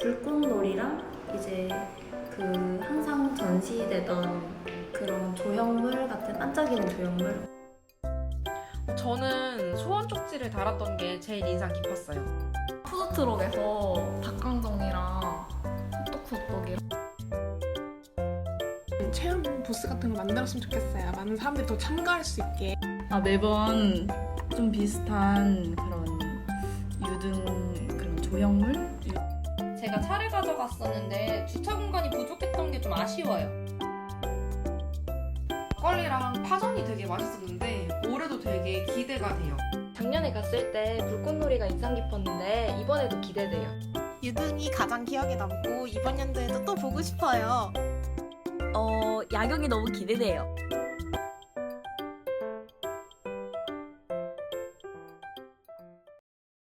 불꽃놀이랑 이제 그 항상 전시되던 그런 조형물 같은 반짝이는 조형물 저는 소원 쪽지를 달았던 게 제일 인상 깊었어요. 푸드트럭에서 닭강정이랑 호떡호떡이랑 체험 부스 같은 거 만들었으면 좋겠어요. 많은 사람들이 더 참가할 수 있게. 아, 매번 좀 비슷한 그런 유등 그런 조형물? 제가 차를 가져갔었는데 주차 공간이 부족했던 게 좀 아쉬워요. 막걸리랑 파전이 되게 맛있었는데 올해도 되게 기대가 돼요. 작년에 갔을 때 불꽃놀이가 인상 깊었는데 이번에도 기대돼요. 유등이 가장 기억에 남고 이번 연도에도 또 보고 싶어요. 어, 야경이 너무 기대돼요.